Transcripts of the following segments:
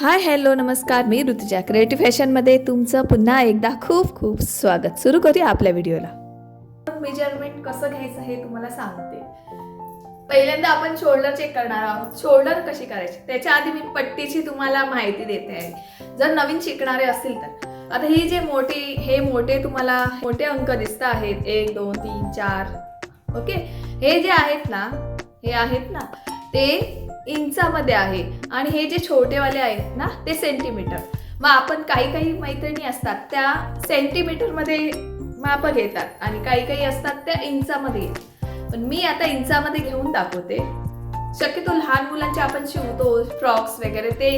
Hi hello नमस्कार. मी Rutuja. Creative फॅशनमध्ये तुमचं पुन्हा एकदा खूप खूप स्वागत. सुरू करूया आपल्या व्हिडिओला. मेजरमेंट कसं घ्यायचं हे तुम्हाला सांगते. पहिल्यांदा आपण शोल्डर चेक करणार आहोत. शोल्डर कशी करायची? त्याच्या आधी मी पट्टीची तुम्हाला माहिती देते आहे. जर नवीन शिकणारे असतील तर. आता ही जे मोठी हे मोठे तुम्हाला मोठे अंक दिसत आहेत. एक दोन तीन चार. ओके? हे जे आहेत ना हे आहेत ना ते इंचामध्ये आहे. आणि हे जे छोटेवाले आहेत ना ते सेंटीमीटर मग आपण काही काही मैत्रिणी असतात त्या सेंटीमीटरमध्ये माप घेतात आणि काही काही असतात त्या इंचामध्ये पण मी आता इंचामध्ये घेऊन दाखवते. शक्यतो लहान मुलांचे आपण शिवतो फ्रॉक्स वगैरे ते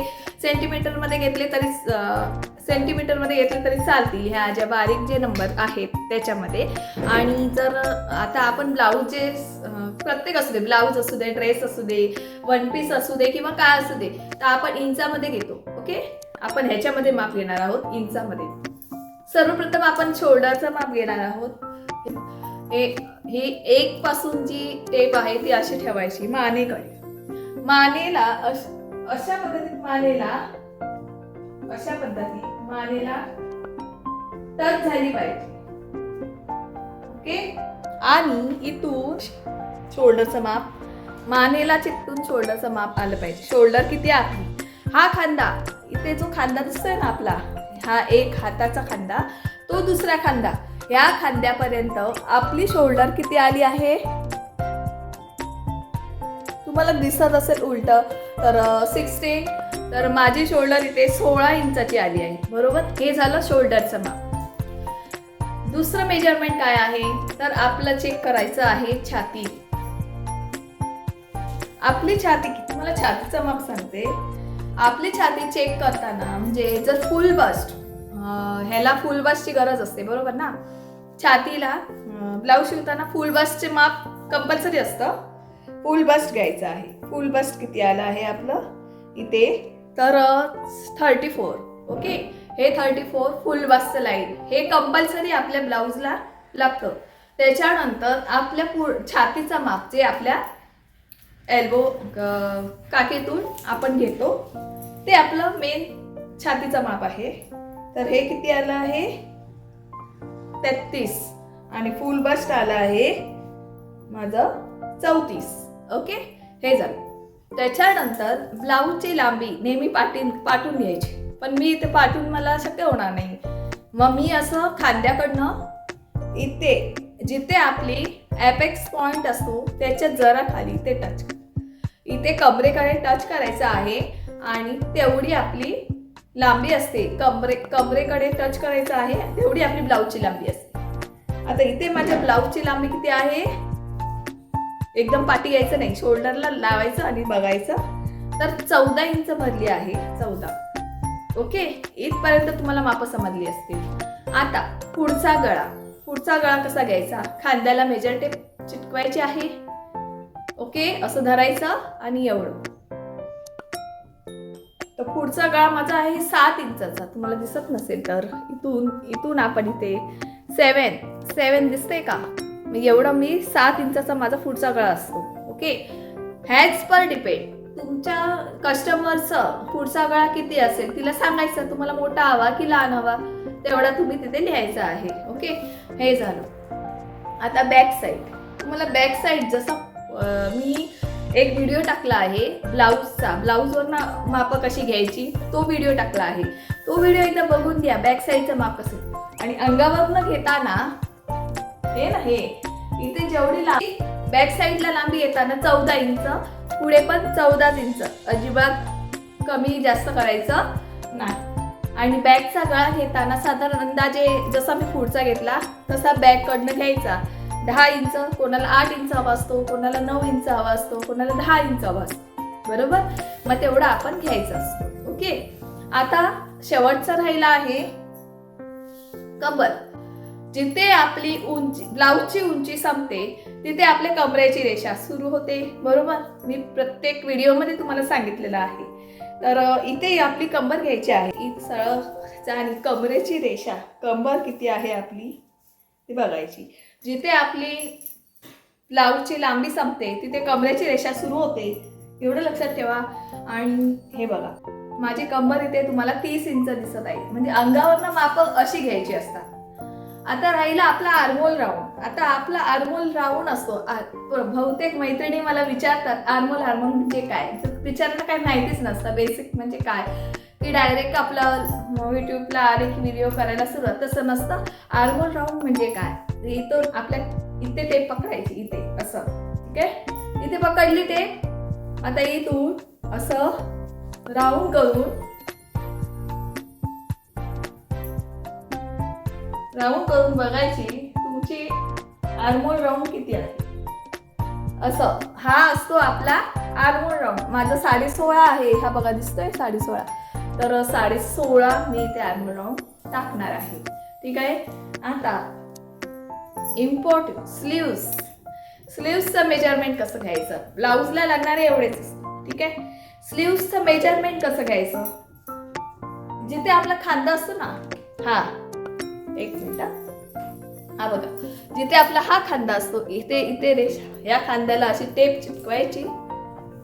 सेंटीमीटरमध्ये घेतले तरी सेंटीमीटरमध्ये घेतले तरी चालतील. ह्या ज्या बारीक जे नंबर आहेत त्याच्यामध्ये. आणि जर आता आपण ब्लाऊज जे प्रत्येक असू दे ब्लाऊज असू दे ड्रेस असू दे वन पीस असू दे किंवा काय असू दे तर आपण इंचामध्ये घेतो ओके? आपण ह्याच्यामध्ये माप घेणार आहोत इंचामध्ये. सर्वप्रथम आपण शोल्डरचं माप घेणार आहोत. हे ही एक पासून जी टेप आहे ती अशी ठेवायची मानेकडे. मानेला अशा पद्धतीत मानेला अशा पद्धतीत मानेला टच झाली पाहिजे. ओके? आणि इथून शोल्डरचं माप मानेला चिकटून शोल्डरचं माप आलं पाहिजे. शोल्डर किती आहे? हा खांदा इथे जो खांदा दिसतोय ना आपला हा एक हाताचा खांदा तो दुसरा खांदा. या खांद्यापर्यंत आपली शोल्डर किती आली आहे? तुम्हाला दिसत असेल उलट तर सिक्स्टीन तर माझी शोल्डर इथे सोळा इंचाची आली आहे. बरोबर? हे झालं शोल्डरचं माप. दुसरं मेजरमेंट काय आहे? तर आपलं चेक करायचं आहे छाती. आपली छाती किती? मला छातीचं माप सांगते. आपली छाती चेक करताना म्हणजे जर फुल बस्ट ह्याला फुल बस्टची गरज असते. बरोबर ना? छातीला ब्लाऊज शिवताना फुल बस्टचे माप कंपल्सरी असतं. फुल बस्ट घ्यायचं आहे. फुल बस्ट किती आलं आहे आपलं? इथे. तर थर्टी फोर ओके हे थर्टी फोर फुल बस्टचं लाईन हे कंपल्सरी आपल्या ब्लाऊजला लागतं. त्याच्यानंतर आपल्या पु छातीचा माप जे आपल्या एल्बो काकेतून आपण घेतो ते आपलं मेन छातीचं माप आहे. तर हे किती आलं आहे? तेहतीस. आणि फुल बस्ट आलं आहे माझं चौतीस. ओके हे झालं. त्याच्यानंतर ब्लाऊजची लांबी नेहमी पाटीन पाठून घ्यायची. पण मी इथे पाठून मला शक्य होणार नाही. मग मी असं खांद्याकडनं इथे जिथे आपली ॲपेक्स पॉईंट असतो त्याच्या जरा खाली ते टच इथे कमरेकडे टच करायचं आहे आणि तेवढी आपली लांबी असते. कमरे कमरेकडे टच करायचं आहे. तेवढी आपली ब्लाऊजची लांबी असते. आता इथे माझ्या ब्लाऊजची लांबी किती आहे? एकदम पाठी यायचं नाही. शोल्डरला लावायचं आणि बघायचं. तर चौदा इंच भरली आहे. चौदा. ओके? इथपर्यंत तुम्हाला माप समजली असतील. आता पुढचा गळा. पुढचा गळा कसा घ्यायचा? खांद्याला मेजर टेप चिटकवायची आहे. ओके? असं धरायचं आणि एवढं. तर पुढचा गळा माझा आहे सात इंचाचा. तुम्हाला दिसत नसेल तर. इथून इथून आपण इथे सेवन सेवन दिसते का? एवढा एवढं मी सात इंचाचा माझा पुढचा गळा असतो. ओके हॅज पर डिपेंड तुमच्या कस्टमरचं पुढचा गळा किती असेल? तिला सांगायचं तुम्हाला मोठा हवा की लहान हवा? तेवढा तुम्ही तिथे लिहायचा आहे. ओके हे झालं. आता बॅक साईड तुम्हाला बॅक साईड जसं मी एक व्हिडिओ टाकला आहे ब्लाऊजचा ब्लाऊजवर ना माप कशी घ्यायची तो व्हिडिओ टाकला आहे. तो व्हिडिओ एकदा बघून घ्या बॅक साईडचं माप कसं. आणि अंगावरनं घेताना हे ना हे इथे जेवढी लांबी बॅक साईडला लांबी येताना चौदा इंच पुढे पण चौदाच इंच. अजिबात कमी जास्त करायचं नाही. आणि बॅगचा गळा घेताना साधारण अंदाजे जसा मी पुढचा घेतला तसा बॅग कडनं घ्यायचा. दहा इंच कोणाला आठ इंच हवा असतो कोणाला नऊ इंच हवा असतो कोणाला दहा इंच हवा असतो. बरोबर? मग तेवढा आपण घ्यायचं असतो. ओके? आता शेवटचा राहिला आहे कंबर जिथे आपली उंची ब्लाऊजची उंची संपते तिथे आपल्या कमरेची रेषा सुरू होते. बरोबर? मी प्रत्येक व्हिडिओमध्ये तुम्हाला सांगितलेलं आहे. तर इथे आपली कंबर घ्यायची आहे. सरळ आणि कमरेची रेषा. कंबर किती आहे आपली? ती बघायची. जिथे आपली ब्लाऊजची लांबी संपते तिथे कमरेची रेषा सुरू होते. एवढं लक्षात ठेवा. आणि हे बघा माझी कंबर इथे तुम्हाला तीस इंच दिसत आहे. म्हणजे अंगावरनं माप अशी घ्यायची असतात. आता राहिला आपला आर्मोल राऊंड. आता आपला आर्मोल राऊंड असतो. बहुतेक मैत्रिणी मला विचारतात आर्मोल हार्मोल म्हणजे काय? तर तिच्याला काही माहितीच नसतं. बेसिक म्हणजे काय? की डायरेक्ट आपलं युट्यूबला आले की व्हिडिओ करायला सुरुवात. तसं नसतं. आर्मोल राऊंड म्हणजे काय? इथून आपल्या इथे टेप पकडायची इथे. असं. ठीक आहे इथे पकडली टेप आता इथून असं राऊंड करून राऊंड करून बघायची तुमची आर्मोल राऊंड किती आहे? असं. हा असतो आपला आर्मोल राऊंड माझा साडे सोळा आहे. हा बघा दिसतोय साडे सोळा. तर साडे सोळा मी ते आर्मोल टाकणार आहे. ठीक आहे? आता इम्पॉर्टंट स्लीव्स स्लीव्सचं मेजरमेंट कसं घ्यायचं? ब्लाऊजला लागणारे एवढेच. ठीक आहे? स्लीव्सचं मेजरमेंट कसं घ्यायचं? जिथे आपला खांदा असतो ना हा एक मिनिट हा बघा. जिथे आपला हा खांदा असतो इथे इथे रेषा. या खांद्याला अशी टेप चिपकवायची.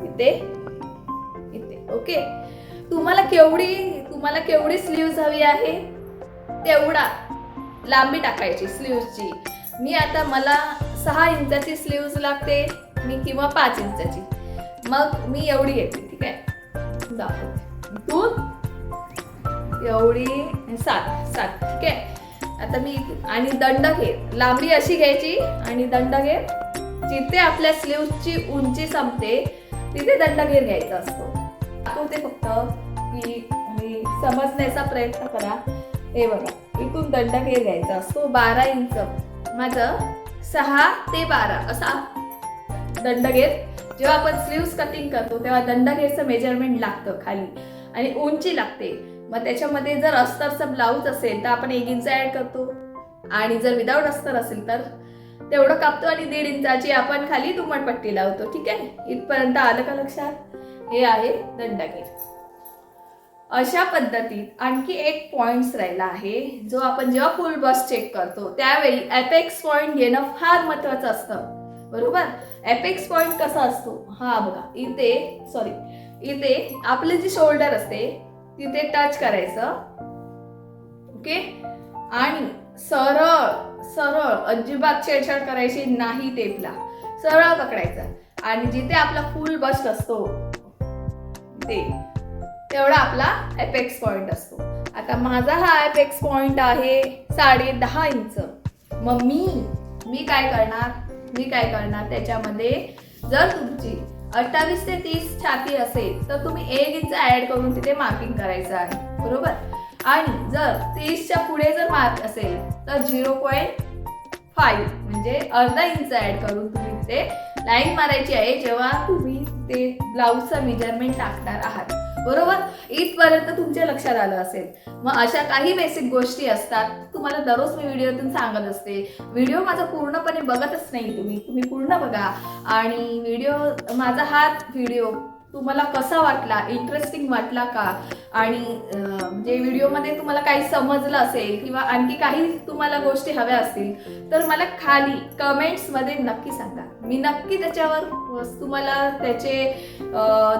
इथे इथे. ओके? तुम्हाला केवढी तुम्हाला केवढी स्लीव्ज हवी आहे? तेवढा लांबी टाकायची स्लीव्जची मी आता मला सहा इंचाची स्लीव्ज लागते मी किंवा पाच इंचाची. मग मी एवढी घेते ठीक आहे? दाखवते. तू? एवढी सात सात ठीक आहे? आता मी आणि दंड घे. लांबी अशी घ्यायची आणि दंड घे. जिथे आपल्या स्लीव्हची उंची संपते तिथे दंड घेर घ्यायचा असतो. दाखवते फक्त की आणि समजण्याचा प्रयत्न करा. हे बघा इथून दंडघेर घ्यायचा असतो बारा इंच. माझं सहा ते बारा असा दंडघेर जेव्हा आपण स्लीव्स कटिंग करतो तेव्हा दंडघेरचं मेजरमेंट लागतं खाली. आणि उंची लागते. मग त्याच्यामध्ये जर अस्तरचं ब्लाऊज असेल तर आपण एक इंच ऍड करतो. आणि जर विदाऊट अस्तर असेल तर तेवढं कापतो आणि दीड इंचाची आपण खाली दुमटपट्टी लावतो. ठीक आहे? इथपर्यंत आलं का लक्षात? हे आहे दंडगेर. अशा पद्धतीत आणखी एक पॉइंट्स राहिला आहे जो आपण जेव्हा फुल बस चेक करतो त्यावेळी एपेक्स पॉइंट घेणं फार महत्वाचं असतं. बरोबर? एपेक्स पॉइंट कसा असतो? हा बघा इथे सॉरी इथे आपले जी शोल्डर असते तिथे टच करायचं. ओके आणि सरळ सरळ अजिबात छेडछाड करायची नाही टेपला. सरळ पकडायचं. आणि जिथे आपला फुल बस्ट असतो ते तेवढा आपला एपेक्स पॉइंट असतो. आता माझा हा एपेक्स पॉइंट आहे साडे दहा इंच. मग मी मी काय करणार? मी काय करणार? त्याच्यामध्ये जर तुमची अठ्ठावीस ते तीस छाती असेल तर तुम्ही एक इंच ऍड करून तिथे मार्किंग करायचं आहे. बरोबर? आणि जर तीसच्या पुढे जर मार्क असेल तर झिरो पॉईंट फाईव्ह म्हणजे अर्धा इंच ऍड करून तुम्ही तिथे लाईन मारायची आहे. जेव्हा तुम्ही ते ब्लाऊजचा मेजरमेंट टाकणार आहात. बरोबर? इथपर्यंत तुमच्या लक्षात आलं असेल. मग अशा काही बेसिक गोष्टी असतात. तुम्हाला दररोज मी व्हिडिओतून सांगत असते. व्हिडिओ माझा पूर्णपणे बघतच नाही तुम्ही. तुम्ही पूर्ण बघा. आणि व्हिडिओ माझा हा व्हिडिओ. तुम्हाला कसा वाटला? इंटरेस्टिंग वाटला का? आणि जे म्हणजे व्हिडिओमध्ये तुम्हाला काही समजलं असेल किंवा आणखी काही तुम्हाला गोष्टी हव्या असतील तर मला खाली कमेंट्समध्ये नक्की सांगा. मी नक्की त्याच्यावर तुम्हाला त्याचे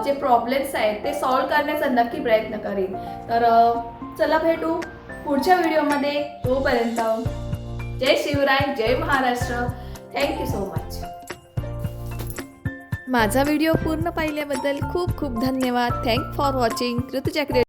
जे प्रॉब्लेम्स आहेत ते सॉल्व करण्याचा नक्की प्रयत्न करेन. तर चला भेटू पुढच्या व्हिडिओमध्ये. तोपर्यंत जय शिवराय जय Maharashtra. Thank you so much माझा व्हिडिओ पूर्ण पाहिल्याबद्दल खूप खूप धन्यवाद. Thank for watching ऋतुचक्र